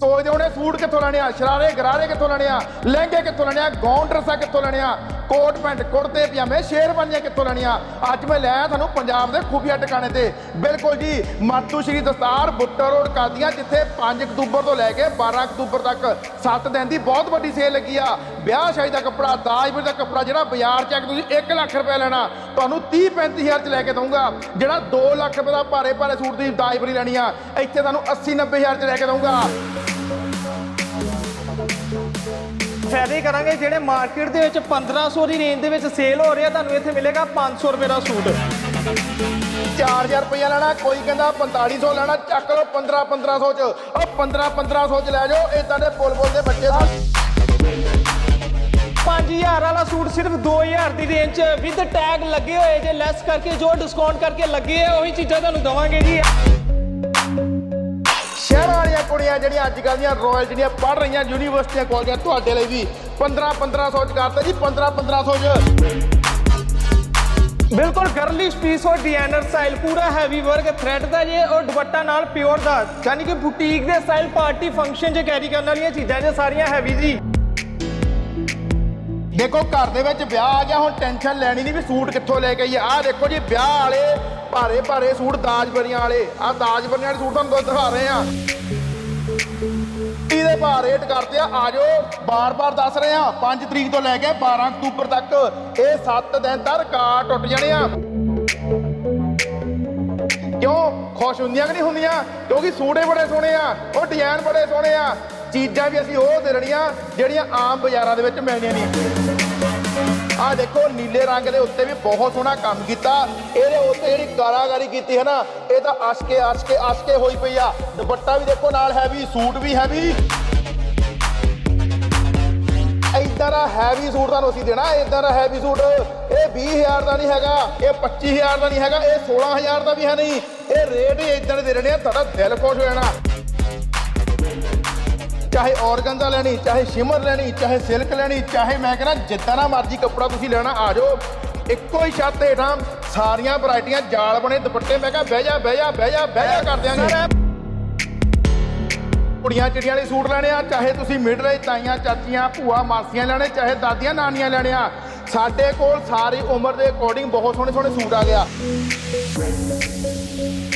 ਸੋਚਦੇ ਹੋਣੇ, ਸੂਟ ਕਿੱਥੋਂ ਲੈਣੇ ਆ? ਸ਼ਰਾਰੇ, ਗਰਾਰੇ ਕਿੱਥੋਂ ਲੈਣੇ ਆ? ਲਹਿੰਗੇ ਕਿੱਥੋਂ ਲੈਣੇ ਆ? ਗੌਨ ਡਰੈਸਾਂ ਕਿੱਥੋਂ ਲੈਣੇ ਆ ਕੋਟ ਪੈਂਟ, ਕੁੜਤੇ, ਪਜਾਮੇ ਸ਼ੇਰਵਾਨੀਆਂ ਕਿੱਥੋਂ ਲੈਣੀਆਂ? ਅੱਜ ਮੈਂ ਲਿਆ ਤੁਹਾਨੂੰ ਪੰਜਾਬ ਦੇ ਖੂਬੀਆ ਟਿਕਾਣੇ ਤੇ। ਬਿਲਕੁਲ ਜੀ ਮਾਤੂ ਸ਼੍ਰੀ ਦਸਤਾਰ ਬੁੱਟਰ ਰੋਡ ਕਾਦੀਆਂ, ਜਿੱਥੇ 5 ਅਕਤੂਬਰ ਤੋਂ ਲੈ ਕੇ 12 ਅਕਤੂਬਰ ਤੱਕ 7 ਦਿਨ ਦੀ ਬਹੁਤ ਵੱਡੀ ਸੇਲ ਲੱਗੀ ਆ। ਵਿਆਹ ਸ਼ਾਦੀ ਦਾ ਕੱਪੜਾ ਦਾਜਪੁਰ ਦਾ ਕੱਪੜਾ, ਜਿਹੜਾ ਬਾਜ਼ਾਰ ਚ ਆ ਕੇ ਤੁਸੀਂ 1 ਲੱਖ ਰੁਪਏ ਲੈਣਾ, ਤੁਹਾਨੂੰ 30 35000 ਚ ਲੈ ਕੇ ਦਊਂਗਾ। ਜਿਹੜਾ 2 ਲੱਖ ਰੁਪਏ ਦਾ ਭਾਰੇ ਭਾਰੇ ਸੂਟ ਦੀ ਦਾਜਪੁਰੀ ਲੈਣੀ ਆ, ਇੱਥੇ ਤੁਹਾਨੂੰ 80 90000 ਚ ਲੈ ਕੇ ਦਊਂਗਾ। ਫਾਇਦੇ ਕਰਾਂਗੇ ਜਿਹੜੇ ਮਾਰਕੀਟ ਦੇ ਵਿੱਚ 1500 ਦੀ ਰੇਂਜ ਦੇ ਵਿੱਚ ਸੇਲ ਹੋ ਰਿਹਾ ਤੁਹਾਨੂੰ ਇੱਥੇ ਮਿਲੇਗਾ 500 ਰੁਪਏ ਦਾ ਸੂਟ। 4000 ਰੁਪਇਆ ਲੈਣਾ ਕੋਈ ਕਹਿੰਦਾ 4500 ਲੈਣਾ ਚੱਕ ਲਓ 15 1500 ਚ। ਉਹ 15 1500 ਚ ਲੈ ਜਾਓ ਇਦਾਂ ਦੇ ਬੋਲ ਬੋਲ ਦੇ ਬੱਚੇ ਦਾ। 5000 ਵਾਲਾ ਸੂਟ ਸਿਰਫ 2000 ਦੀ ਰੇਂਜ 'ਚ ਵਿਦ ਟੈਗ ਲੱਗੇ ਹੋਏ ਜੇ ਲੈਸ ਕਰਕੇ ਜੋ ਡਿਸਕਾਊਂਟ ਕਰਕੇ ਲੱਗੇ ਆ ਉਹੀ ਚੀਜ਼ਾਂ ਤੁਹਾਨੂੰ ਦਵਾਂਗੇ ਜੀ। ਵਾਲੀਆਂ ਕੁੜੀਆਂ ਜਿਹੜੀਆਂ ਅੱਜ ਕੱਲ੍ਹ ਦੀਆਂ ਰਾਇਲ ਜਿਹੜੀਆਂ ਪੜ੍ਹ ਰਹੀਆਂ ਯੂਨੀਵਰਸਿਟੀਆਂ ਕਾਲਜਾਂ ਤੁਹਾਡੇ ਲਈ ਵੀ 15 1500 ਚ ਕਰਤਾ ਜੀ 15 1500 ਚ। ਬਿਲਕੁਲ ਗਰਲਿਸ਼ ਪੀਸ ਔਰ ਡਿਜ਼ਾਈਨਰ ਸਟਾਈਲ ਪੂਰਾ ਹੈਵੀ ਵਰਕ ਥ੍ਰੈਡ ਦਾ ਜੇ ਔਰ ਦੁਪੱਟਾ ਨਾਲ ਪਿਓਰ ਦਾ। ਯਾਨੀ ਕਿ ਬੁਟੀਕ ਦੇ ਸਟਾਈਲ ਪਾਰਟੀ ਫੰਕਸ਼ਨ 'ਚ ਕੈਰੀ ਕਰਨ ਵਾਲੀਆਂ ਚੀਜ਼ਾਂ ਜੇ ਸਾਰੀਆਂ ਹੈਵੀ ਜੀ। ਦੇਖੋ ਘਰ ਦੇ ਵਿੱਚ ਵਿਆਹ ਆ ਗਿਆ ਹੁਣ ਟੈਨਸ਼ਨ ਲੈਣੀ ਨਹੀਂ ਵੀ ਸੂਟ ਕਿੱਥੋਂ ਲੈ ਕੇ ਆਈਏ। ਆਹ ਦੇਖੋ ਜੀ ਵਿਆਹ ਵਾਲੇ ਭਾਰੇ ਭਾਰੇ ਸੂਟ ਦਾਜਬਰੀਆਂ ਵਾਲੇ। ਆਹ ਦਾਜਬਰੀਆਂ ਵਾਲੇ ਸੂਟ ਤੁਹਾਨੂੰ ਦਿਖਾ ਰਹੇ ਆ ਇਹਦੇ ਰੇਟ ਕਰਦੇ ਆ। ਆਜੋ, ਬਾਰ-ਬਾਰ ਦੱਸ ਰਹੇ ਆ। 5 ਤਰੀਕ ਤੋਂ ਲੈ ਕੇ 12 ਅਕਤੂਬਰ ਤੱਕ ਇਹ 7 ਦਿਨ ਦਾ ਰਿਕਾਰਡ ਟੁੱਟ ਜਾਣੇ ਆ। ਕਿਉਂ? ਖੁਸ਼ ਹੁੰਦੀਆਂ ਕਿ ਨਹੀਂ ਹੁੰਦੀਆਂ? ਕਿਉਂਕਿ ਸੂਟੇ ਬੜੇ ਸੋਹਣੇ ਆ, ਉਹ ਡਿਜ਼ਾਈਨ ਬੜੇ ਸੋਹਣੇ ਆ। ਚੀਜ਼ਾਂ ਵੀ ਅਸੀਂ ਉਹ ਦੇ ਰਹੀਆਂ ਜਿਹੜੀਆਂ ਆਮ ਬਾਜ਼ਾਰਾਂ ਦੇ ਵਿੱਚ ਮਿਲਣੀਆਂ ਨਹੀਂ। ਆ ਦੇਖੋ, ਨੀਲੇ ਰੰਗ ਦੇ ਉੱਤੇ ਵੀ ਬਹੁਤ ਸੋਹਣਾ ਕੰਮ ਕੀਤਾ। ਇਹਦੇ ਉੱਤੇ ਜਿਹੜੀ ਕਾਰਾਗਰੀ ਕੀਤੀ ਹੈ ਨਾ, ਇਹ ਤਾਂ ਅਸ਼ਕੇ ਅਸ਼ਕੇ ਅਸ਼ਕੇ ਹੋਈ ਪਈ ਆ। ਦੁਪੱਟਾ ਵੀ ਦੇਖੋ, ਨਾਲ ਹੈਵੀ ਸੂਟ ਵੀ ਹੈਵੀ ਇਦਾਂ ਦਾ ਹੈਵੀ ਸੂਟ ਤੁਹਾਨੂੰ ਅਸੀਂ ਦੇਣਾ ਇਦਾਂ ਦਾ ਹੈਵੀ ਸੂਟ ਇਹ 20000 ਦਾ ਨਹੀਂ ਹੈਗਾ, ਇਹ 25000 ਦਾ ਨਹੀਂ ਹੈਗਾ, ਇਹ 16000 ਦਾ ਵੀ ਹੈ ਨਹੀਂ, ਇਹ ਰੇਟ ਇਦਾਂ ਦੇ ਦੇ ਆ, ਤੁਹਾਡਾ ਦਿਲ ਖੁਸ਼ ਹੋ ਜਾਣਾ। ਚਾਹੇ ਔਰਗੰਜ਼ਾ ਲੈਣੀ, ਚਾਹੇ ਸ਼ਿਮਰ ਲੈਣੀ, ਚਾਹੇ ਸਿਲਕ ਲੈਣੀ, ਚਾਹੇ ਮੈਂ ਕਹਿੰਦਾ ਜਿੱਦਾਂ ਦਾ ਮਰਜ਼ੀ ਕੱਪੜਾ ਤੁਸੀਂ ਲੈਣਾ, ਆ ਜਾਓ। ਇੱਕੋ ਹੀ ਛੱਤ ਹੇਠਾਂ ਸਾਰੀਆਂ ਵੈਰਾਈਟੀਆਂ ਜਾਲ ਬਣੇ ਦੁਪੱਟੇ, ਮੈਂ ਕਿਹਾ ਬਹਿ ਜਾ ਬਹਿ ਜਾ ਬਹਿ ਜਾ ਬਹਿ ਜਾ ਕਰ ਦਿਆਂਗੇ। ਕੁੜੀਆਂ ਚਿੜੀਆਂ ਲਈ ਸੂਟ ਲੈਣੇ ਆ, ਚਾਹੇ ਤੁਸੀਂ ਮਿਡਲ ਏਜ ਤਾਈਆਂ, ਚਾਚੀਆਂ, ਭੂਆ, ਮਾਸੀਆਂ ਲੈਣੇ, ਚਾਹੇ ਦਾਦੀਆਂ, ਨਾਨੀਆਂ ਲੈਣੇ ਆ। ਸਾਡੇ ਕੋਲ ਸਾਰੀ ਉਮਰ ਦੇ ਅਕੋਰਡਿੰਗ ਬਹੁਤ ਸੋਹਣੇ ਸੋਹਣੇ ਸੂਟ ਆ ਗਿਆ।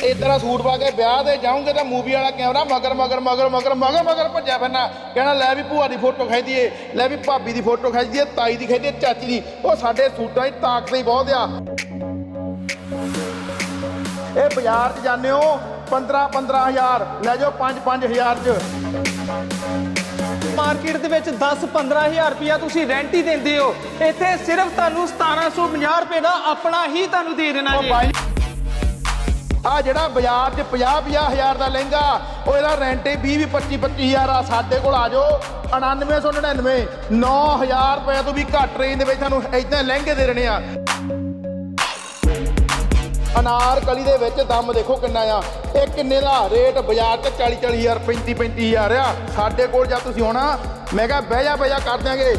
ਇਸ ਤਰ੍ਹਾਂ ਸੂਟ ਪਾ ਕੇ ਵਿਆਹ ਦੇ ਜਾਉਂਗੇ ਤਾਂ ਮੂਵੀ ਵਾਲਾ ਕੈਮਰਾ ਮਗਰ ਮਗਰ ਮਗਰ ਮਗਰ ਮਗਰ ਮਗਰ ਭੱਜਿਆ ਫਿਰਨਾ। ਕਹਿਣਾ, ਲੈ ਵੀ ਭੂਆ ਦੀ ਫੋਟੋ ਖਿੱਚ ਦਈਏ, ਲੈ ਵੀ ਭਾਬੀ ਦੀ ਫੋਟੋ ਖਿੱਚ ਦਈਏ, ਤਾਈ ਦੀ ਖਿੱਚ ਦਈਏ, ਚਾਚੀ ਦੀ। ਉਹ ਸਾਡੇ ਸੂਟਾਂ ਦੀ ਤਾਕਤ ਹੀ ਬਹੁਤ ਆ। ਇਹ ਬਾਜ਼ਾਰ 'ਚ ਜਾਂਦੇ ਹੋ 15 15000 ਲੈ ਜਾਓ 5 5000 'ਚ। ਮਾਰਕੀਟ ਦੇ ਵਿੱਚ 10 15000 ਰੁਪਇਆ ਤੁਸੀਂ ਰੈਂਟ ਹੀ ਦਿੰਦੇ ਹੋ। ਇੱਥੇ ਸਿਰਫ ਤੁਹਾਨੂੰ 1750 ਰੁਪਏ ਦਾ ਆਪਣਾ ਹੀ ਤੁਹਾਨੂੰ ਦੇ ਦੇਣਾ ਜੀ। ਆ ਜਿਹੜਾ ਬਾਜ਼ਾਰ 'ਚ 50 50000 ਦਾ ਲਹਿੰਗਾ ਉਹ ਇਹਦਾ ਰੈਂਟ ਹੀ 20 25 25000 ਆ ਸਾਡੇ ਕੋਲ ਆ ਜਾਓ। 9999 9000 ਰੁਪਏ ਤੋਂ ਵੀ ਘੱਟ ਰੇਂਜ ਦੇ ਵਿੱਚ ਤੁਹਾਨੂੰ ਇਦਾਂ ਲਹਿੰਗੇ ਦੇ ਦੇਣੇ ਆ। ਅਨਾਰ ਕਲੀ ਦੇ ਵਿੱਚ ਦਮ ਦੇਖੋ ਕਿੰਨਾ ਆ। ਇਹ ਕਿੰਨੇ ਦਾ ਰੇਟ ਬਾਜ਼ਾਰ ਤੇ 40 40000 35 35000 ਆ। ਸਾਡੇ ਕੋਲ ਜਾਂ ਤੁਸੀਂ ਆਉਣਾ, ਮੈਂ ਕਿਹਾ ਬਹਿ ਜਾ ਬਹਿ ਜਾ ਕਰ ਦਿਆਂਗੇ।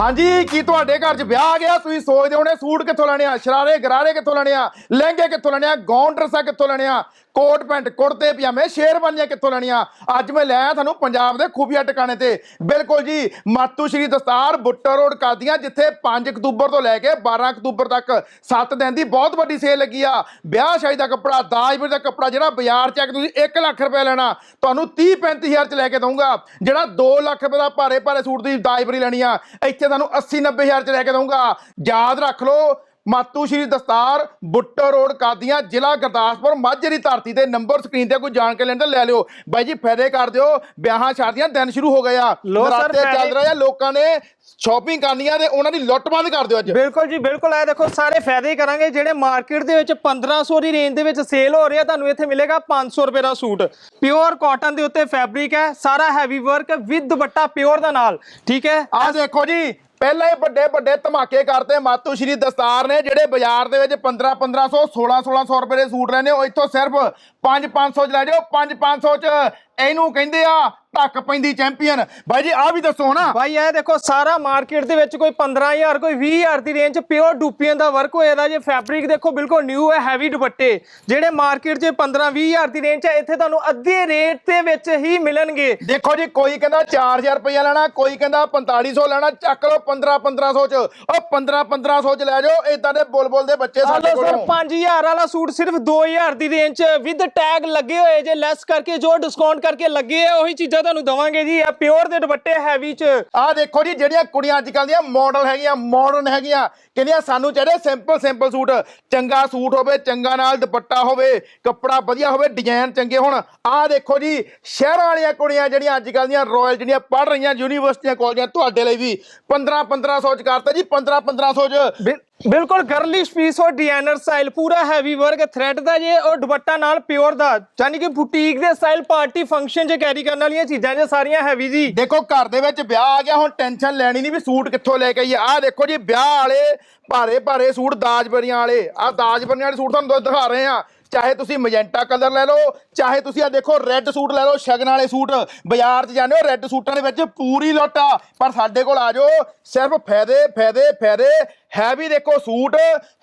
ਹਾਂਜੀ, ਕੀ ਤੁਹਾਡੇ ਘਰ 'ਚ ਵਿਆਹ ਆ ਗਿਆ? ਤੁਸੀਂ ਸੋਚਦੇ ਹੋਣੇ ਸੂਟ ਕਿੱਥੋਂ ਲੈਣੇ ਆ? ਸ਼ਰਾਰੇ, ਗਰਾਰੇ ਕਿੱਥੋਂ ਲੈਣੇ ਆ? ਲਹਿੰਗੇ ਕਿੱਥੋਂ ਲੈਣੇ ਆ? ਗੌਨ ਡਰੈਸਾਂ ਕਿੱਥੋਂ ਲੈਣੇ ਆ? ਕੋਟ ਪੈਂਟ, ਕੁੜਤੇ, ਪਜਾਮੇ ਸ਼ੇਰਵਾਨੀਆਂ ਕਿੱਥੋਂ ਲੈਣੀਆਂ? ਅੱਜ ਮੈਂ ਲੈ ਤੁਹਾਨੂੰ ਪੰਜਾਬ ਦੇ ਖੂਬੀਆ ਟਿਕਾਣੇ ਤੇ। ਬਿਲਕੁਲ ਜੀ, ਮਾਤੂ ਸ਼੍ਰੀ ਦਸਤਾਰ ਬੁੱਟਾ ਰੋਡ ਕਾਦੀਆਂ ਜਿੱਥੇ 5 ਅਕਤੂਬਰ ਤੋਂ ਲੈ ਕੇ 12 ਅਕਤੂਬਰ ਤੱਕ 7 ਦਿਨ ਦੀ ਬਹੁਤ ਵੱਡੀ ਸੇਲ ਲੱਗੀ ਆ। ਵਿਆਹ ਸ਼ਾਦੀ ਦਾ ਕੱਪੜਾ ਦਾਜਪੁਰ ਦਾ ਕੱਪੜਾ, ਜਿਹੜਾ ਬਾਜ਼ਾਰ 'ਚ ਆ ਕੇ ਤੁਸੀਂ 1 ਲੱਖ ਰੁਪਏ ਲੈਣਾ, ਤੁਹਾਨੂੰ 30 35000 ਚ ਲੈ ਕੇ ਦਊਂਗਾ। ਜਿਹੜਾ 2 ਲੱਖ ਰੁਪਏ ਦਾ ਭਾਰੇ ਭਾਰੇ ਸੂਟ ਦੀ ਦਾਜਪੁਰੀ ਲੈਣੀ ਆ, ਇੱਥੇ ਤੁਹਾਨੂੰ 80 90000 ਚ ਲੈ ਕੇ ਦਊਂਗਾ। ਯਾਦ ਰੱਖ ਲਓ ਮਾਤੂ ਸ਼੍ਰੀ ਦਸਤਾਰ ਬੁੱਟਾ ਰੋਡ ਕਾਦੀਆਂ ਜ਼ਿਲ੍ਹਾ ਗੁਰਦਾਸਪੁਰ। ਮਾਝੇ ਦੀ ਧਰਤੀ ਤੇ ਨੰਬਰ ਸਕਰੀਨ ਤੇ ਕੋਈ ਜਾਣ ਕੇ ਲੈਣ ਤਾਂ ਲੈ ਲਿਓ। ਬਾਈ ਜੀ ਫਾਇਦੇ ਕਰ ਦਿਓ। ਵਿਆਹਾਂ ਸ਼ਾਦੀਆਂ ਦਿਨ ਸ਼ੁਰੂ ਹੋ ਗਏ ਆ। ਨਰਾਤੇ ਚੱਲ ਰਹੇ ਆ ਲੋਕਾਂ ਨੇ ਸ਼ਾਪਿੰਗ ਕਰਨੀ ਆ ਤੇ ਉਹਨਾਂ ਦੀ ਲੁੱਟ ਬੰਦ ਕਰ ਦਿਓ ਅੱਜ। ਬਿਲਕੁਲ ਜੀ ਬਿਲਕੁਲ। ਇਹ ਦੇਖੋ ਸਾਰੇ ਫਾਇਦੇ ਕਰਾਂਗੇ। ਜਿਹੜੇ ਮਾਰਕੀਟ ਦੇ ਵਿੱਚ 1500 ਦੀ ਰੇਂਜ ਦੇ ਵਿੱਚ ਸੇਲ ਹੋ ਰਿਹਾ ਤੁਹਾਨੂੰ ਇੱਥੇ ਮਿਲੇਗਾ 500 ਰੁਪਏ ਦਾ ਸੂਟ। ਪਿਓਰ ਕਾਟਨ ਦੇ ਉੱਤੇ ਫੈਬਰਿਕ ਹੈ ਸਾਰਾ ਹੈਵੀ ਵਰਕ ਵਿਦ ਦੁਪੱਟਾ ਪਿਓਰ ਦਾ ਨਾਲ। ਠੀਕ ਹੈ? ਆਹ ਦੇਖੋ ਜੀ ਪਹਿਲਾਂ ਹੀ ਵੱਡੇ ਵੱਡੇ ਧਮਾਕੇ ਕਰਤੇ ਮਾਤੂ ਸ਼੍ਰੀ ਦਸਤਾਰ ਨੇ, ਜਿਹੜੇ ਬਾਜ਼ਾਰ ਦੇ ਵਿੱਚ 15 1500 16 1600 ਰੁਪਏ ਦੇ ਸੂਟ ਲੈਣੇ ਉਹ ਇੱਥੋਂ ਸਿਰਫ 5 500 ਚ ਲੈ ਜਾਓ 5 500 ਚ ਇਹਨੂੰ ਕਹਿੰਦੇ ਆ ਟੱਕ ਪੈਂਦੀ ਚੈਂਪੀਅਨ। ਬਾਈ ਜੀ ਆ ਵੀ ਦੱਸੋ ਨਾ ਭਾਈ ਇਹ ਦੇਖੋ ਸਾਰਾ ਮਾਰਕੀਟ ਦੇ ਵਿੱਚ ਕੋਈ 15000 ਕੋਈ 20000 ਦੀ ਰੇਂਜ ਪਿਓਰ ਡੂਪੀਆਂ ਦਾ ਵਰਕ ਹੋਇਆ ਦਾ ਜੇ ਫੈਬਰਿਕ ਦੇਖੋ ਬਿਲਕੁਲ ਨਿਊ ਹੈ ਹੈਵੀ ਦੁਪੱਟੇ। ਜਿਹੜੇ ਮਾਰਕੀਟ 'ਚ 15 20000 ਦੀ ਰੇਂਜ ਹੈ ਇੱਥੇ ਤੁਹਾਨੂੰ ਅੱਧੇ ਰੇਟ ਦੇ ਵਿੱਚ ਹੀ ਮਿਲਣਗੇ। ਦੇਖੋ ਜੀ ਕੋਈ ਕਹਿੰਦਾ 4000 ਰੁਪਇਆ ਲੈਣਾ ਕੋਈ ਕਹਿੰਦਾ 4500 ਲੈਣਾ ਚੱਕ ਲਓ 15 1500 ਚ। ਉਹ 15 1500 ਚ ਲੈ ਜਾਓ ਇਦਾਂ ਦੇ ਬੁਲਬੁਲ ਦੇ ਬੱਚੇ ਸਾਡੇ ਹਾਲੋ ਸਰ ਕੋਲੋਂ 5000 ਵਾਲਾ ਸੂਟ ਸਿਰਫ 2000 ਦੀ ਰੇਂਜ 'ਚ ਵਿਦ ਟੈਗ ਲੱਗੇ ਹੋਏ ਜੇ ਲੈਸ ਕਰਕੇ ਜੋ ਡਿਸਕਾਊਂਟ ਕਰਕੇ ਲੱਗੇ ਆ ਉਹੀ ਚੀਜ਼ਾਂ ਤੁਹਾਨੂੰ ਦਵਾਂਗੇ ਜੀ। ਇਹ ਪਿਓਰ ਦੇ ਦੁਪੱਟੇ ਹੈਵੀ 'ਚ। ਆਹ ਦੇਖੋ ਜੀ ਜਿਹੜੀਆਂ ਕੁੜੀਆਂ ਅੱਜ ਕੱਲ੍ਹ ਦੀਆਂ ਮਾਡਲ ਹੈਗੀਆਂ ਮਾਡਰਨ ਹੈਗੀਆਂ ਕਹਿੰਦੀਆਂ ਸਾਨੂੰ ਚਾਹੀਦੇ ਸਿੰਪਲ ਸਿੰਪਲ ਸੂਟ। ਚੰਗਾ ਸੂਟ ਹੋਵੇ ਚੰਗਾ ਨਾਲ ਦੁਪੱਟਾ ਹੋਵੇ ਕੱਪੜਾ ਵਧੀਆ ਹੋਵੇ ਡਿਜ਼ਾਈਨ ਚੰਗੇ ਹੋਣ। ਆਹ ਦੇਖੋ ਜੀ ਸ਼ਹਿਰਾਂ ਵਾਲੀਆਂ ਕੁੜੀਆਂ ਜਿਹੜੀਆਂ ਅੱਜ ਕੱਲ੍ਹ ਦੀਆਂ ਰਾਇਲ ਜਿਹੜੀਆਂ ਪੜ੍ਹ ਰਹੀਆਂ ਯੂਨੀਵਰਸਿਟੀਆਂ ਕਾਲਜਾਂ ਤੁਹਾਡੇ ਲਈ ਵੀ। 15 1500 ਚ ਕਰਤਾ ਜੀ 15 1500 ਚ। ਬਿਲਕੁਲ ਗਰਲਿਸ਼ ਪੀਸ ਔਰ ਡਿਜ਼ਾਈਨਰ ਸਟਾਈਲ ਪੂਰਾ ਹੈਵੀ ਵਰਕ ਥ੍ਰੈਡ ਦਾ ਜੇ ਔਰ ਦੁਪੱਟਾ ਨਾਲ ਪਿਓਰ ਦਾ ਯਾਨੀ ਕਿ ਬੁਟੀਕ ਦੇ ਸਟਾਈਲ ਪਾਰਟੀ ਫੰਕਸ਼ਨ 'ਚ ਕੈਰੀ ਕਰਨ ਵਾਲੀਆਂ ਚੀਜ਼ਾਂ ਜੇ ਸਾਰੀਆਂ ਹੈਵੀ ਜੀ। ਦੇਖੋ, ਘਰ ਦੇ ਵਿੱਚ ਵਿਆਹ ਆ ਗਿਆ, ਹੁਣ ਟੈਨਸ਼ਨ ਲੈਣੀ ਨਹੀਂ ਵੀ ਸੂਟ ਕਿੱਥੋਂ ਲੈ ਕੇ ਆਈਏ। ਆਹ ਦੇਖੋ ਜੀ, ਵਿਆਹ ਵਾਲੇ ਭਾਰੇ ਭਾਰੇ ਸੂਟ ਦਾਜਬਰੀਆਂ ਵਾਲੇ। ਆਹ ਦਾਜਬਰੀਆਂ ਵਾਲੇ ਸੂਟ ਤੁਹਾਨੂੰ ਦਿਖਾ ਰਹੇ ਆ ਚਾਹੇ ਤੁਸੀਂ ਮੈਜੈਂਟਾ ਕਲਰ ਲੈ ਲਓ, ਚਾਹੇ ਤੁਸੀਂ ਆ ਦੇਖੋ ਰੈੱਡ ਸੂਟ ਲੈ ਲਓ, ਸ਼ਗਨ ਵਾਲੇ ਸੂਟ ਬਾਜ਼ਾਰ 'ਚ ਜਾਂਦੇ ਹੋ ਰੈੱਡ ਸੂਟਾਂ ਦੇ ਵਿੱਚ ਪੂਰੀ ਲੁੱਟ ਆ। ਪਰ ਸਾਡੇ ਕੋਲ ਆ ਜਾਓ, ਸਿਰਫ ਫਾਇਦੇ ਫਾਇਦੇ ਫਾਇਦੇ। ਹੈਵੀ ਦੇਖੋ ਸੂਟ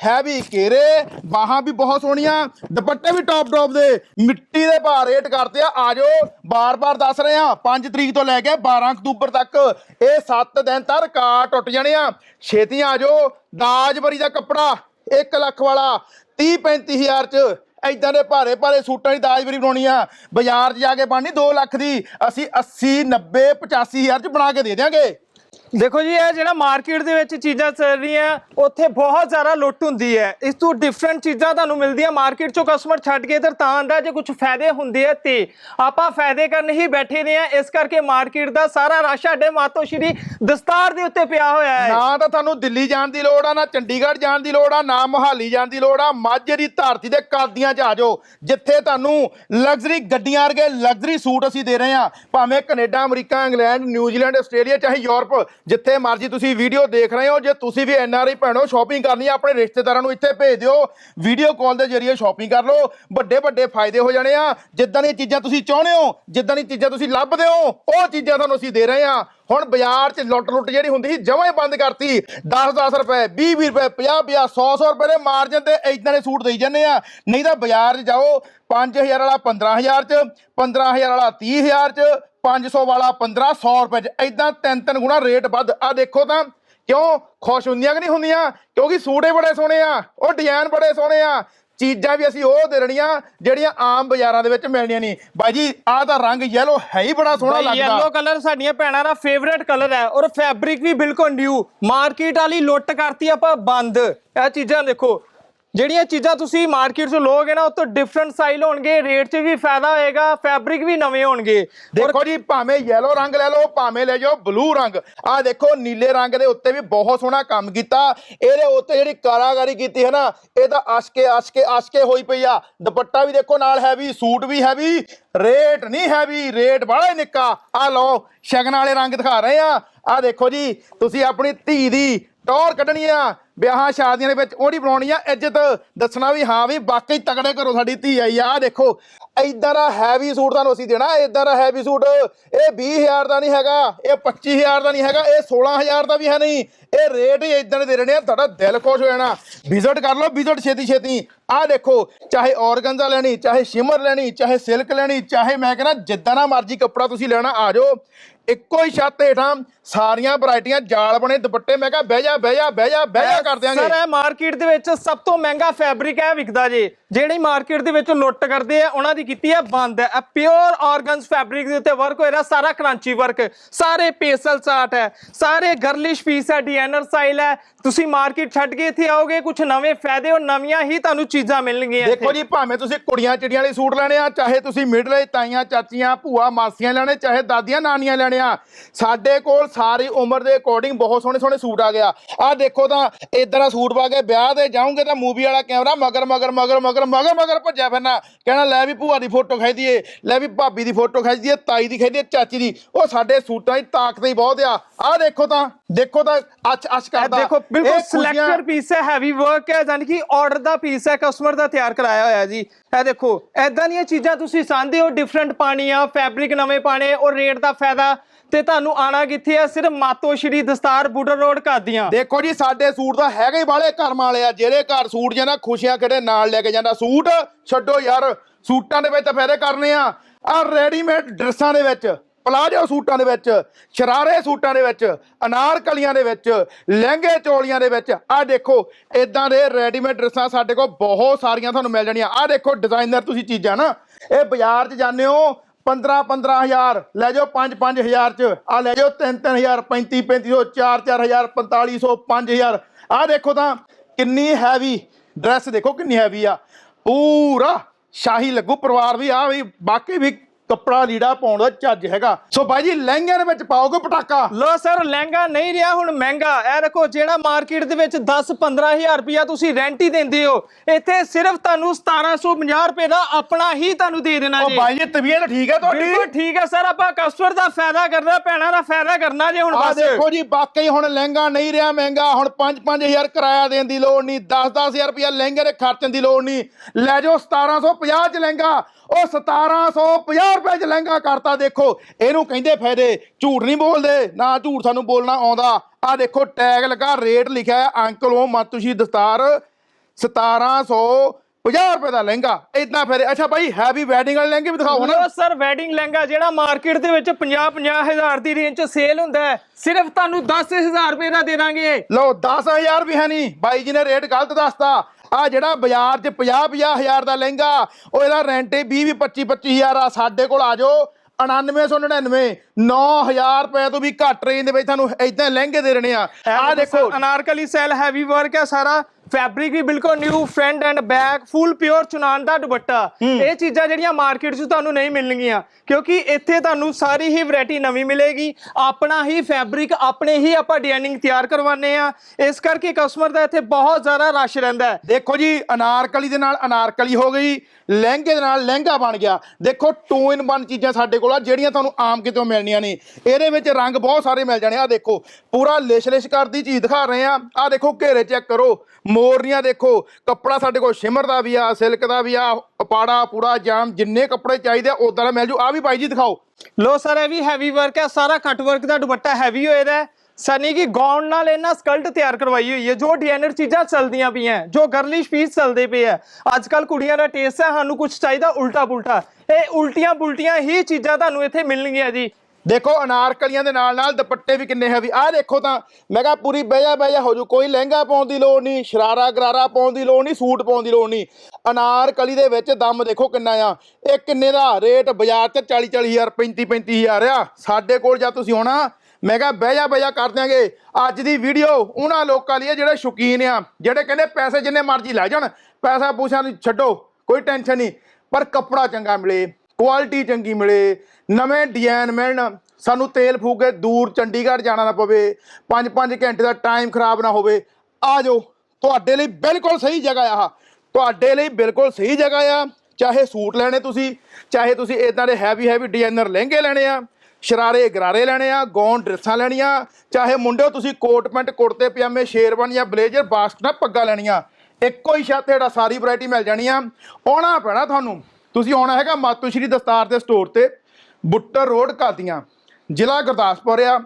ਹੈਵੀ ਘੇਰੇ, ਬਾਹਾਂ ਵੀ ਬਹੁਤ ਸੋਹਣੀਆਂ, ਦੁਪੱਟੇ ਵੀ ਟੌਪ ਟੌਪ ਦੇ। ਮਿੱਟੀ ਦੇ ਭਾਅ ਰੇਟ ਕਰਦੇ ਆ ਆ ਜਾਓ, ਬਾਰ-ਬਾਰ ਦੱਸ ਰਹੇ ਆ 5 ਤਰੀਕ ਤੋਂ ਲੈ ਕੇ 12 ਅਕਤੂਬਰ ਤੱਕ, ਇਹ 7 ਦਿਨ ਤੱਕ ਰਿਕਾਰਡ ਟੁੱਟ ਜਾਣੇ ਆ। ਛੇਤੀ ਆ ਜਾਓ, ਦਾਜ ਦਾਜਬਰੀ ਦਾ ਕੱਪੜਾ 1 ਲੱਖ ਵਾਲਾ 30 35000 ਚ ਐਦਾਂ ਦੇ ਭਾਰੇ ਭਾਰੇ ਸੂਟਾਂ ਦੀ ਦਾਜਬਰੀ ਬਣਾਉਣੀ ਆ। ਬਾਜ਼ਾਰ 'ਚ ਜਾ ਕੇ ਬਣਨੀ 2 ਲੱਖ ਦੀ। ਅਸੀਂ 80 90 85000 ਚ ਬਣਾ ਕੇ ਦੇ ਦਿਆਂਗੇ। ਦੇਖੋ ਜੀ, ਇਹ ਜਿਹੜਾ ਮਾਰਕੀਟ ਦੇ ਵਿੱਚ ਚੀਜ਼ਾਂ ਚੱਲ ਰਹੀਆਂ, ਉੱਥੇ ਬਹੁਤ ਜ਼ਿਆਦਾ ਲੁੱਟ ਹੁੰਦੀ ਹੈ। ਇਸ ਤੋਂ ਡਿਫਰੈਂਟ ਚੀਜ਼ਾਂ ਤੁਹਾਨੂੰ ਮਿਲਦੀਆਂ, ਮਾਰਕੀਟ ਚੋਂ ਕਸਟਮਰ ਛੱਡ ਕੇ ਇਧਰ ਤਾਂ ਆਂਦਾ ਜੇ ਕੁਝ ਫਾਇਦੇ ਹੁੰਦੇ ਆ ਤੇ। ਆਪਾਂ ਫਾਇਦੇ ਕਰਨ ਹੀ ਬੈਠੇ ਨੇ ਆ, ਇਸ ਕਰਕੇ ਮਾਰਕੀਟ ਦਾ ਸਾਰਾ ਰਸ਼ ਸਾਡੇ ਮਾਤੋ ਸ਼੍ਰੀ ਦਸਤਾਰ ਦੇ ਉੱਤੇ ਪਿਆ ਹੋਇਆ ਹੈ। ਨਾ ਤਾਂ ਤੁਹਾਨੂੰ ਦਿੱਲੀ ਜਾਣ ਦੀ ਲੋੜ ਆ, ਨਾ ਚੰਡੀਗੜ੍ਹ ਜਾਣ ਦੀ ਲੋੜ ਆ, ਨਾ ਮੁਹਾਲੀ ਜਾਣ ਦੀ ਲੋੜ ਆ। ਮਾਝੇ ਦੀ ਧਰਤੀ ਦੇ ਕਾਦੀਆਂ 'ਚ ਆ ਜਾਓ, ਜਿੱਥੇ ਤੁਹਾਨੂੰ ਲਗਜ਼ਰੀ ਗੱਡੀਆਂ ਵਰਗੇ ਲਗਜ਼ਰੀ ਸੂਟ ਅਸੀਂ ਦੇ ਰਹੇ ਹਾਂ ਭਾਵੇਂ Canada, America, England, New Zealand, Australia, ਚਾਹੇ ਯੂਰਪ ਜਿੱਥੇ ਮਰਜ਼ੀ ਤੁਸੀਂ ਵੀਡੀਓ ਦੇਖ ਰਹੇ ਹੋ, ਜੇ ਤੁਸੀਂ ਵੀ ਐਨਆਰਆਈ ਭੈਣੋ ਸ਼ਾਪਿੰਗ ਕਰਨੀ ਆ, ਆਪਣੇ ਰਿਸ਼ਤੇਦਾਰਾਂ ਨੂੰ ਇੱਥੇ ਭੇਜ ਦਿਓ। ਵੀਡੀਓ ਕਾਲ ਦੇ ਜ਼ਰੀਏ ਸ਼ਾਪਿੰਗ ਕਰ ਲਓ। ਵੱਡੇ ਵੱਡੇ ਫਾਇਦੇ ਹੋ ਜਾਣੇ ਆ। ਜਿੱਦਾਂ ਦੀਆਂ ਚੀਜ਼ਾਂ ਤੁਸੀਂ ਚਾਹੁੰਦੇ ਹੋ, ਜਿੱਦਾਂ ਦੀਆਂ ਚੀਜ਼ਾਂ ਤੁਸੀਂ ਲੱਭਦੇ ਹੋ, ਉਹ ਚੀਜ਼ਾਂ ਤੁਹਾਨੂੰ ਅਸੀਂ ਦੇ ਰਹੇ ਹਾਂ ਹੁਣ ਬਾਜ਼ਾਰ 'ਚ ਲੁੱਟ ਲੁੱਟ ਜਿਹੜੀ ਹੁੰਦੀ ਸੀ, ਜਮਾਂ ਹੀ ਬੰਦ ਕਰਤੀ। 10-10 ਰੁਪਏ 20-20 ਰੁਪਏ 50-50 100-100 ਰੁਪਏ ਦੇ ਮਾਰਜਨ ਤੇ ਇਦਾਂ ਦੇ ਸੂਟ ਦੇਈ ਜਾਂਦੇ ਆ। ਨਹੀਂ ਤਾਂ ਬਾਜ਼ਾਰ 'ਚ ਜਾਓ 5000 ਵਾਲਾ 15000 'ਚ 15000 ਵਾਲਾ 30000 'ਚ 500 ਵਾਲਾ 1500 ਰੁਪਏ 'ਚ। ਇਦਾਂ ਤਿੰਨ ਤਿੰਨ ਗੁਣਾ ਰੇਟ ਵੱਧ। ਆ ਦੇਖੋ ਤਾਂ ਕਿਉਂ? ਖੁਸ਼ ਹੁੰਦੀਆਂ ਕਿ ਨਹੀਂ ਹੁੰਦੀਆਂ? ਕਿਉਂਕਿ ਸੂਟ ਬੜੇ ਸੋਹਣੇ ਆ ਉਹ ਡਿਜ਼ਾਈਨ ਬੜੇ ਸੋਹਣੇ ਆ। ਚੀਜ਼ਾਂ ਵੀ ਅਸੀਂ ਉਹ ਦੇ ਰਣੀਆਂ ਜਿਹੜੀਆਂ ਆਮ ਬਾਜ਼ਾਰਾਂ ਦੇ ਵਿੱਚ ਮਿਲਣੀਆਂ ਨਹੀਂ। ਬਾਈ ਜੀ ਆਹ ਤਾਂ ਰੰਗ ਯੈਲੋ ਹੈ ਹੀ ਬੜਾ ਸੋਹਣਾ ਲੱਗਦਾ। ਯੈਲੋ ਕਲਰ ਸਾਡੀਆਂ ਭੈਣਾਂ ਦਾ ਫੇਵਰੇਟ ਕਲਰ ਹੈ। ਔਰ ਫੈਬਰਿਕ ਵੀ ਬਿਲਕੁਲ ਨਿਊ ਮਾਰਕੀਟ ਵਾਲੀ ਲੁੱਟ ਕਰਤੀ ਆਪਾਂ ਬੰਦ। ਇਹ ਚੀਜ਼ਾਂ ਦੇਖੋ ਜਿਹੜੀਆਂ ਚੀਜ਼ਾਂ ਤੁਸੀਂ ਮਾਰਕੀਟ 'ਚੋਂ ਲੋਗੇ ਨਾ, ਉਹ ਤੋਂ ਡਿਫਰੈਂਟ ਸਾਈਲ ਹੋਣਗੇ ਰੇਟ 'ਚ ਵੀ ਫਾਇਦਾ ਹੋਏਗਾ ਫੈਬਰਿਕ ਵੀ ਨਵੇਂ ਹੋਣਗੇ। ਦੇਖੋ ਜੀ, ਭਾਵੇਂ ਯੈਲੋ ਰੰਗ ਲੈ ਲਓ, ਭਾਵੇਂ ਲੈ ਜਾਓ ਬਲੂ ਰੰਗ। ਆਹ ਦੇਖੋ, ਨੀਲੇ ਰੰਗ ਦੇ ਉੱਤੇ ਵੀ ਬਹੁਤ ਸੋਹਣਾ ਕੰਮ ਕੀਤਾ। ਇਹਦੇ ਉੱਤੇ ਜਿਹੜੀ ਕਾਰਾਗਰੀ ਕੀਤੀ ਹੈ ਨਾ, ਇਹ ਤਾਂ ਅਸ਼ਕੇ ਅਸ਼ਕੇ ਅਸ਼ਕੇ ਹੋਈ ਪਈ ਆ। ਦੁਪੱਟਾ ਵੀ ਦੇਖੋ ਨਾਲ ਹੈਵੀ ਸੂਟ ਵੀ ਹੈਵੀ ਰੇਟ ਨਹੀਂ ਹੈਵੀ ਰੇਟ ਵਾਲਾ ਨਿੱਕਾ। ਆਹ ਲਓ, ਸ਼ਗਨ ਵਾਲੇ ਰੰਗ ਦਿਖਾ ਰਹੇ ਆ। ਆਹ ਦੇਖੋ ਜੀ, ਤੁਸੀਂ ਆਪਣੀ ਧੀ ਦੀ ਟੌਰ ਕੱਢਣੀ ਆ। ਵਿਆਹਾਂ ਸ਼ਾਦੀਆਂ ਦੇ ਵਿੱਚ ਉਹ ਨਹੀਂ ਬਣਾਉਣੀ ਆ, ਇੱਜ਼ਤ। ਦੱਸਣਾ ਵੀ ਹਾਂ ਵੀ ਵਾਕਈ ਤਕੜੇ ਘਰੋਂ ਸਾਡੀ ਧੀ ਆਈ ਆ। ਆਹ ਦੇਖੋ ਇਦਾਂ ਦਾ ਹੈਵੀ ਸੂਟ ਤੁਹਾਨੂੰ ਅਸੀਂ ਦੇਣਾ ਇਦਾਂ ਦਾ ਹੈਵੀ ਸੂਟ ਇਹ 20000 ਦਾ ਨਹੀਂ ਹੈਗਾ, ਇਹ 25000 ਦਾ ਨਹੀਂ ਹੈਗਾ, ਇਹ 16000 ਦਾ ਵੀ ਹੈ ਨਹੀਂ। ਇਹ ਰੇਟ ਹੀ ਇਦਾਂ ਦੇ ਦੇ ਰਹੇ ਆ ਤੁਹਾਡਾ ਦਿਲ ਖੁਸ਼ ਹੋ ਜਾਣਾ। ਵਿਜ਼ਿਟ ਕਰ ਲਓ ਵਿਜ਼ਿਟ ਛੇਤੀ ਛੇਤੀ। ਆਹ ਦੇਖੋ, ਚਾਹੇ ਔਰਗੰਜ਼ਾ ਲੈਣੀ, ਚਾਹੇ ਸ਼ਿਮਰ ਲੈਣੀ, ਚਾਹੇ ਸਿਲਕ ਲੈਣੀ, ਚਾਹੇ ਮੈਂ ਕਹਿੰਦਾ ਜਿੱਦਾਂ ਦਾ ਮਰਜ਼ੀ ਕੱਪੜਾ ਤੁਸੀਂ ਲੈਣਾ, ਆ ਜਾਓ। ਇੱਕੋ ਹੀ ਛੱਤ ਹੇਠਾਂ ਸਾਰੀਆਂ ਵੈਰਾਈਟੀਆਂ ਜਾਲ ਬਣੇ ਦੁਪੱਟੇ। ਮੈਂ ਕਿਹਾ ਬਹਿ ਜਾ ਬਹਿ ਜਾ ਬਹਿ ਜਾ ਬਹਿ ਜਾ ਕਰ ਦਿਆਂਗੇ। ਸਰ ਇਹ ਮਾਰਕੀਟ ਦੇ ਵਿੱਚ ਸਭ ਤੋਂ ਮਹਿੰਗਾ ਫੈਬਰਿਕ ਹੈ ਵਿਕਦਾ ਜੇ। ਜਿਹੜੀ ਮਾਰਕੀਟ ਦੇ ਵਿੱਚ ਲੁੱਟ ਕਰਦੇ ਆ, ਉਹਨਾਂ ਦੀ ਕੀਤੀ ਹੈ ਬੰਦ। ਹੈ ਪਿਓਰ ਆਰਗਨਸ ਫੈਬਰਿਕ ਦੇ ਉੱਤੇ ਵਰਕ ਹੋਇਆ, ਸਾਰਾ ਕਰਾਂਚੀ ਵਰਕ ਸਾਰੇ ਪੇਸਲ ਚਾਰਟ ਹੈ, ਸਾਰੇ ਗਰਲਿਸ਼ ਪੀਸ ਹੈ ਡਿਜ਼ਾਈਨਰ ਸਟਾਈਲ ਹੈ। ਤੁਸੀਂ ਮਾਰਕੀਟ ਛੱਡ ਕੇ ਇੱਥੇ ਆਓਗੇ ਕੁਝ ਨਵੇਂ ਫਾਇਦੇ ਔਰ ਨਵੀਆਂ ਹੀ ਤੁਹਾਨੂੰ ਚੀਜ਼ਾਂ ਮਿਲਣਗੀਆਂ ਦੇਖੋ ਜੀ, ਭਾਵੇਂ ਤੁਸੀਂ ਕੁੜੀਆਂ ਚਿੜੀਆਂ ਲਈ ਸੂਟ ਲੈਣੇ ਆ, ਚਾਹੇ ਤੁਸੀਂ ਮਿਡਲ ਏਜ ਤਾਈਆਂ, ਚਾਚੀਆਂ, ਭੂਆ, ਮਾਸੀਆਂ ਲੈਣੇ, ਚਾਹੇ ਦਾਦੀਆਂ, ਨਾਨੀਆਂ ਲੈਣੇ ਆ, ਸਾਡੇ ਕੋਲ ਸਾਰੀ ਉਮਰ ਦੇ ਅਕੋਰਡਿੰਗ ਬਹੁਤ ਸੋਹਣੇ ਸੋਹਣੇ ਸੂਟ ਆ ਗਿਆ ਆਹ ਦੇਖੋ ਤਾਂ ਇਦਾਂ ਦਾ ਸੂਟ ਪਾ ਕੇ ਵਿਆਹ ਤੇ ਜਾਓਗੇ ਤਾਂ ਮੂਵੀ ਵਾਲਾ ਕੈਮਰਾ ਮਗਰ ਮਗਰ ਮਗਰ ਮਗਰ ਮਗਰ ਮਗਰ ਭੱਜਿਆ ਫਿਰਨਾ। ਕਹਿਣਾ ਲੈ ਵੀ ਭੂਆ ਦੀ ਫੋਟੋ ਖਿੱਚ ਦਈਏ ਲੈ ਵੀ ਭਾਬੀ ਦੀ ਫੋਟੋ ਖਿੱਚ ਦਈਏ ਤਾਈ ਦੀ ਖਿੱਚ ਦਈਏ ਚਾਚੀ ਦੀ। ਉਹ ਸਾਡੇ ਸੂਟਾਂ ਦੀ ਤਾਕਤ ਹੀ ਬਹੁਤ ਆ। ਆਹ ਦੇਖੋ ਤਾਂ ਦੇਖੋ ਤਾਂ ਅੱਛ ਅੱਛ ਕਰਦਾ। ਦੇਖੋ ਬਿਲਕੁਲ ਸਿਲੈਕਟਰ ਪੀਸ ਹੈ ਹੈਵੀ ਵਰਕ ਹੈ ਯਾਨੀ ਕਿ ਆਰਡਰ ਦਾ ਪੀਸ ਹੈ ਕਸਟਮਰ ਦਾ ਤਿਆਰ ਕਰਾਇਆ ਹੋਇਆ ਜੀ। ਇਹ ਦੇਖੋ ਐਦਾਂ ਦੀਆਂ ਚੀਜ਼ਾਂ ਤੁਸੀਂ ਚਾਹੁੰਦੇ ਹੋ ਡਿਫਰੈਂਟ ਪਾਣੀਆਂ ਫੈਬਰਿਕ ਨਵੇਂ ਪਾਣੇ ਔਰ ਰੇਟ ਦਾ ਫਾਇਦਾ ਤੇ ਤੁਹਾਨੂੰ ਆਣਾ ਕਿੱਥੇ ਆ? ਸਿਰਫ ਮਾਤੋ ਸ਼੍ਰੀ ਦਸਤਾਰ ਬੁੱਢਰ ਰੋਡ ਕਾਦੀਆਂ ਦੇਖੋ ਜੀ, ਸਾਡੇ ਸੂਟ ਤਾਂ ਹੈਗੇ ਹੀ ਬਾਲੇ ਕਰਮ ਵਾਲੇ ਆ। ਜਿਹੜੇ ਘਰ ਸੂਟ ਜਾਂਦਾ ਖੁਸ਼ੀਆਂ ਕਿਹੜੇ ਨਾਲ ਲੈ ਕੇ ਜਾਂਦਾ। ਸੂਟ ਛੱਡੋ ਯਾਰ, ਸੂਟਾਂ ਦੇ ਵਿੱਚ ਤਾਂ ਫਾਇਦੇ ਕਰਨੇ ਆ। ਆ ਰੈਡੀਮੇਡ ਡਰੈਸਾਂ ਦੇ ਵਿੱਚ, ਪਲਾਜੋ ਸੂਟਾਂ ਦੇ ਵਿੱਚ, ਸ਼ਰਾਰੇ ਸੂਟਾਂ ਦੇ ਵਿੱਚ ਅਨਾਰਕਲੀਆਂ ਦੇ ਵਿੱਚ, ਲਹਿੰਗੇ ਚੋਲੀਆਂ ਦੇ ਵਿੱਚ। ਆਹ ਦੇਖੋ ਇਦਾਂ ਦੇ ਰੈਡੀਮੇਡ ਡਰੈਸਾਂ ਸਾਡੇ ਕੋਲ ਬਹੁਤ ਸਾਰੀਆਂ ਤੁਹਾਨੂੰ ਮਿਲ ਜਾਣੀਆਂ। ਆਹ ਦੇਖੋ ਡਿਜ਼ਾਈਨਰ ਤੁਸੀਂ ਚੀਜ਼ਾਂ ਨਾ, ਇਹ ਬਾਜ਼ਾਰ 'ਚ ਜਾਂਦੇ ਹੋ 15 15000 ਲੈ ਜਾਓ 5 5000 ਚ। ਆ ਲੈ ਜਾਓ 3 3000 35 3500 4 4000 4500 5000 ਆ ਦੇਖੋ ਤਾਂ ਕਿੰਨੀ ਹੈਵੀ ਡਰੈਸ ਦੇਖੋ ਕਿੰਨੀ ਹੈਵੀ ਆ। ਪੂਰਾ ਸ਼ਾਹੀ ਲੱਗੂ ਪਰਿਵਾਰ ਵੀ ਆ ਵੀ, ਬਾਕੀ ਵੀ ਕੱਪੜਾ ਲੀੜਾ ਪਾਉਣ ਦਾ ਚੱਜ ਹੈਗਾ। ਸੋ ਬਾਈ ਜੀ ਲਹਿੰਗਿਆਂ ਦੇ ਵਿੱਚ ਪਾਓਗੇ ਪਟਾਕਾ? ਲੋ ਸਰ ਲਹਿੰਗਾ ਨਹੀਂ ਰਿਹਾ ਹੁਣ ਮਹਿੰਗਾ। ਇਹ ਦੇਖੋ ਜਿਹੜਾ ਮਾਰਕੀਟ ਦੇ ਵਿੱਚ 10 15000 ਰੁਪਇਆ ਤੁਸੀਂ ਰੈਂਟ ਹੀ ਦਿੰਦੇ ਹੋ ਇੱਥੇ ਸਿਰਫ ਤੁਹਾਨੂੰ 1750 ਰੁਪਏ ਦਾ ਆਪਣਾ ਹੀ ਤੁਹਾਨੂੰ ਦੇ ਦੇਣਾ ਉਹ ਜੀ। ਬਾਈ ਜੀ ਤਬੀਅਤ ਠੀਕ ਹੈ ਤੁਹਾਡੀ? ਬਿਲਕੁਲ ਠੀਕ ਹੈ ਸਰ ਆਪਾਂ ਕਸਟਮਰ ਦਾ ਫਾਇਦਾ ਕਰਨਾ ਪੈਣਾ ਦਾ ਫਾਇਦਾ ਕਰਨਾ ਜੇ ਹੁਣ ਆ ਬਸ। ਦੇਖੋ ਜੀ ਵਾਕਈ ਹੁਣ ਲਹਿੰਗਾ ਨਹੀਂ ਰਿਹਾ ਮਹਿੰਗਾ ਹੁਣ 5-5000 ਕਿਰਾਇਆ ਦੇਣ ਦੀ ਲੋੜ ਨਹੀਂ 10-10000 ਰੁਪਇਆ ਲਹਿੰਗੇ ਦੇ ਖਰਚਣ ਦੀ ਲੋੜ ਨਹੀਂ। ਲੈ ਜਾਓ 1750 ਚ ਲਹਿੰਗਾ ਉਹ 1750 ਰੁਪਏ ਚ ਲਹਿੰਗਾ ਕਰਤਾ ਦੇਖੋ। ਇਹਨੂੰ ਕਹਿੰਦੇ ਫਾਇਦੇ। ਝੂਠ ਨਹੀਂ ਬੋਲਦੇ। ਨਾ ਝੂਠ ਸਾਨੂੰ ਬੋਲਣਾ ਆਉਂਦਾ। ਆ ਦੇਖੋ ਟੈਗ ਲਗਾ ਰੇਟ ਲਿਖਿਆ ਹੈ। ਅੰਕਲ ਉਹ ਮਾਤੂਸ਼ੀ ਦਸਤਾਰ 1750 ਰੁਪਏ ਦਾ ਲਹਿੰਗਾ। ਇਦਾਂ ਫਿਰ ਅੱਛਾ ਭਾਈ ਹੈਵੀ ਵੈਡਿੰਗ ਵਾਲੇ ਲਹਿੰਗੇ ਵੀ ਦਿਖਾਓ ਨਾ ਲੋ ਸਰ ਵੈਡਿੰਗ ਲਹਿੰਗਾ ਜਿਹੜਾ ਮਾਰਕੀਟ ਦੇ ਵਿੱਚ 50 50000 ਦੀ ਰੇਂਜ ਚ ਸੇਲ ਹੁੰਦਾ ਹੈ। ਸਿਰਫ ਤੁਹਾਨੂੰ 10000 ਰੁਪਏ ਦਾ ਦੇ ਦਾਂਗੇ। ਲਓ 10000 ਵੀ ਹੈ ਨਹੀਂ। ਬਾਈ ਜੀ ਨੇ ਰੇਟ ਗਲਤ ਦੱਸਤਾ। ਆ ਜਿਹੜਾ ਬਾਜ਼ਾਰ 'ਚ 50 ਹਜ਼ਾਰ ਦਾ ਲਹਿੰਗਾ ਉਹ ਇਹਦਾ ਰੈਂਟ ਹੀ 20 20 25 25000 ਆ ਸਾਡੇ ਕੋਲ ਆ ਜਾਓ। 9999 9000 ਰੁਪਏ ਤੋਂ ਵੀ ਘੱਟ ਰੇਂਜ ਦੇ ਵਿੱਚ ਤੁਹਾਨੂੰ ਇਦਾਂ ਲਹਿੰਗੇ ਦੇ ਰਹੇ ਆ। ਆ ਦੇਖੋ। ਅਨਾਰਕਲੀ ਸੈਲ ਹੈਵੀ ਵਰਕ ਹੈ ਸਾਰਾ। ਫੈਬਰਿਕ ਵੀ ਬਿਲਕੁਲ new front and back full pure ਚੁਨਾਨ ਦਾ ਦੁਪੱਟਾ। ਇਹ ਚੀਜ਼ਾਂ ਜਿਹੜੀਆਂ ਮਾਰਕੀਟ 'ਚ ਤੁਹਾਨੂੰ ਨਹੀਂ ਮਿਲਣਗੀਆਂ ਕਿਉਂਕਿ ਇੱਥੇ ਤੁਹਾਨੂੰ ਸਾਰੀ ਹੀ ਵੈਰਾਈਟੀ ਨਵੀਂ ਮਿਲੇਗੀ। ਆਪਣਾ ਹੀ ਫੈਬਰਿਕ ਆਪਣੇ ਹੀ ਆਪਾਂ ਡਿਜ਼ਾਈਨਿੰਗ ਤਿਆਰ ਕਰਵਾਉਂਦੇ ਆ ਇਸ ਕਰਕੇ ਕਸਟਮਰ ਦਾ ਇੱਥੇ ਬਹੁਤ ਜ਼ਿਆਦਾ ਰਸ਼ ਰਹਿੰਦਾ ਹੈ। ਦੇਖੋ ਜੀ ਅਨਾਰਕਲੀ ਦੇ ਨਾਲ ਅਨਾਰਕਲੀ ਹੋ ਗਈ ਲਹਿੰਗੇ ਦੇ ਨਾਲ ਲਹਿੰਗਾ ਬਣ ਗਿਆ। ਦੇਖੋ 2 ਇਨ 1 ਚੀਜ਼ਾਂ ਸਾਡੇ ਕੋਲ ਆ ਜਿਹੜੀਆਂ ਤੁਹਾਨੂੰ ਆਮ ਕਿਤੋਂ ਮਿਲਣੀਆਂ ਨੇ ਇਹਦੇ ਵਿੱਚ ਰੰਗ ਬਹੁਤ ਸਾਰੇ ਮਿਲ ਜਾਣੇ ਆ। ਦੇਖੋ ਪੂਰਾ ਲਿਸ਼-ਲਿਸ਼ ਕਰਦੀ ਚੀਜ਼ ਦਿਖਾ ਰਹੇ ਆ ਆ ਦੇਖੋ ਘੇਰੇ ਚੈੱਕ ਕਰੋ। ਮੋਰਨੀਆਂ ਦੇਖੋ। ਕੱਪੜਾ ਸਾਡੇ ਕੋਲ ਸ਼ਿਮਰ ਦਾ ਵੀ ਆ, ਸਿਲਕ ਦਾ ਵੀ ਆ ਪਾੜਾ ਪੂੜਾ, ਜਾਮ, ਜਿੰਨੇ ਕੱਪੜੇ ਚਾਹੀਦੇ ਆ ਉਦਾਂ ਦਾ ਮਿਲ ਜੂ। ਆ ਵੀ ਬਾਈ ਜੀ ਦਿਖਾਓ। ਲੋ ਸਰ, ਇਹ ਵੀ ਹੈਵੀ ਵਰਕ ਹੈ ਸਾਰਾ ਕੱਟ ਵਰਕ ਦਾ ਦੁਪੱਟਾ ਹੈਵੀ ਹੋਏਦਾ ਹੈ। ਸਨੀ ਕੀ ਗਾਉਨ ਨਾਲ ਇਹਨਾਂ ਸਕਲਟ ਤਿਆਰ ਕਰਵਾਈ ਹੋਈ ਹੈ, ਜੋ ਡਿਜ਼ਾਈਨਰ ਚੀਜ਼ਾਂ ਚੱਲਦੀਆਂ ਪਈਆਂ ਜੋ ਗਰਲਿਸ਼ ਪੀਸ ਚੱਲਦੇ ਪਏ ਆ ਅੱਜ ਕੱਲ ਕੁੜੀਆਂ ਦਾ ਟੇਸਟ ਹੈ, ਸਾਨੂੰ ਕੁਝ ਚਾਹੀਦਾ ਉਲਟਾ ਪੁਲਟਾ ਇਹ ਉਲਟੀਆਂ ਪੁਲਟੀਆਂ ਹੀ ਚੀਜ਼ਾਂ ਤੁਹਾਨੂੰ ਇੱਥੇ ਮਿਲਣਗੀਆਂ ਜੀ। ਦੇਖੋ, ਅਨਾਰਕਲੀਆਂ ਦੇ ਨਾਲ ਨਾਲ ਦੁਪੱਟੇ ਵੀ ਕਿੰਨੇ ਹੈਵੀ ਆਹ ਦੇਖੋ ਤਾਂ, ਮੈਂ ਕਿਹਾ ਪੂਰੀ ਬਹਿਆ ਬਹਿਆ ਹੋ ਜੂ, ਕੋਈ ਲਹਿੰਗਾ ਪਾਉਣ ਦੀ ਲੋੜ ਨਹੀਂ, ਸ਼ਰਾਰਾ ਗਰਾਰਾ ਪਾਉਣ ਦੀ ਲੋੜ ਨਹੀਂ, ਸੂਟ ਪਾਉਣ ਦੀ ਲੋੜ ਨਹੀਂ। ਅਨਾਰਕਲੀ ਦੇ ਵਿੱਚ ਦਮ ਦੇਖੋ ਕਿੰਨਾ ਆ। ਇਹ ਕਿੰਨੇ ਦਾ? ਰੇਟ ਬਾਜ਼ਾਰ 'ਚ 40 40000 35 35000 ਆ। ਸਾਡੇ ਕੋਲ ਜਾਂ ਤੁਸੀਂ ਆਉਣਾ, ਮੈਂ ਕਿਹਾ ਬਹਿ ਜਾ ਬਹਿ ਜਾ ਕਰ ਦਿਆਂਗੇ। ਅੱਜ ਦੀ ਵੀਡੀਓ ਉਹਨਾਂ ਲੋਕਾਂ ਲਈ ਹੈ ਜਿਹੜੇ ਸ਼ੌਕੀਨ ਆ, ਜਿਹੜੇ ਕਹਿੰਦੇ ਪੈਸੇ ਜਿੰਨੇ ਮਰਜ਼ੀ ਲੈ ਜਾਣ, ਪੈਸਾ ਪੂਸਾ ਨਹੀਂ ਛੱਡੋ, ਕੋਈ ਟੈਨਸ਼ਨ ਨਹੀਂ। ਪਰ ਕੱਪੜਾ ਚੰਗਾ ਮਿਲੇ। ਕੁਆਲਿਟੀ ਚੰਗੀ ਮਿਲੇ, ਨਵੇਂ ਡਿਜ਼ਾਈਨ ਮਿਲਣ, ਸਾਨੂੰ ਤੇਲ ਫੂਕ ਕੇ ਦੂਰ ਚੰਡੀਗੜ੍ਹ ਜਾਣਾ ਨਾ ਪਵੇ 5-5 ਘੰਟੇ ਦਾ ਟਾਈਮ ਖਰਾਬ ਨਾ ਹੋਵੇ, ਆ ਜਾਓ, ਤੁਹਾਡੇ ਲਈ ਬਿਲਕੁਲ ਸਹੀ ਜਗ੍ਹਾ ਆ ਤੁਹਾਡੇ ਲਈ ਬਿਲਕੁਲ ਸਹੀ ਜਗ੍ਹਾ ਆ, ਚਾਹੇ ਸੂਟ ਲੈਣੇ ਤੁਸੀਂ, ਚਾਹੇ ਤੁਸੀਂ ਇਦਾਂ ਦੇ ਹੈਵੀ ਹੈਵੀ ਡਿਜ਼ਾਈਨਰ ਲਹਿੰਗੇ ਲੈਣੇ ਆ, ਸ਼ਰਾਰੇ, ਗਰਾਰੇ ਲੈਣੇ ਆ ਗੌਨ ਡਰੈਸਾਂ ਲੈਣੀਆਂ, ਚਾਹੇ ਮੁੰਡਿਓ ਤੁਸੀਂ ਕੋਟ ਪੈਂਟ, ਕੁੜਤੇ, ਪਜਾਮੇ, ਸ਼ੇਰਵਾਨੀ ਜਾਂ ਬਲੇਜ਼ਰ, ਬਾਸਕਟਾਂ, ਪੱਗਾਂ ਲੈਣੀਆਂ, ਇੱਕੋ ਹੀ ਛੱਤ ਹੇਠਾਂ ਸਾਰੀ ਵੈਰਾਈਟੀ ਮਿਲ ਜਾਣੀ ਆ, ਆਉਣਾ ਪੈਣਾ ਤੁਹਾਨੂੰ। ਤੁਸੀਂ ਆਉਣਾ ਹੈਗਾ ਮਾਤੂ ਸ਼੍ਰੀ ਦਸਤਾਰ ਦੇ ਸਟੋਰ ਤੇ, ਬੁੱਟਰ ਰੋਡ ਕਾਦੀਆਂ ਜ਼ਿਲ੍ਹਾ ਗੁਰਦਾਸਪੁਰ ਆ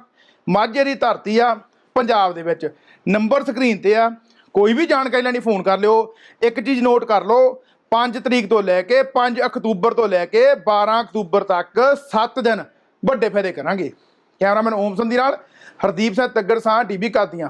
ਮਾਝੇ ਦੀ ਧਰਤੀ ਆ, ਪੰਜਾਬ ਦੇ ਵਿੱਚ। ਨੰਬਰ ਸਕਰੀਨ ਤੇ ਆ, ਕੋਈ ਵੀ ਜਾਣਕਾਰੀ ਲੈਣੀ ਫੋਨ ਕਰ ਲਿਓ, ਇੱਕ ਚੀਜ਼ ਨੋਟ ਕਰ ਲਓ 5 ਤਰੀਕ ਤੋਂ ਲੈ ਕੇ 5 ਅਕਤੂਬਰ ਤੋਂ ਲੈ ਕੇ 12 ਅਕਤੂਬਰ ਤੱਕ 7 ਦਿਨ ਵੱਡੇ ਫਾਇਦੇ ਕਰਾਂਗੇ। ਕੈਮਰਾਮੈਨ ਓਮ ਸੰਧੀ ਨਾਲ ਹਰਦੀਪ ਸਿੰਘ ਤੱਗੜ ਸਾਹ ਟੀਵੀ ਕਾਦੀਆਂ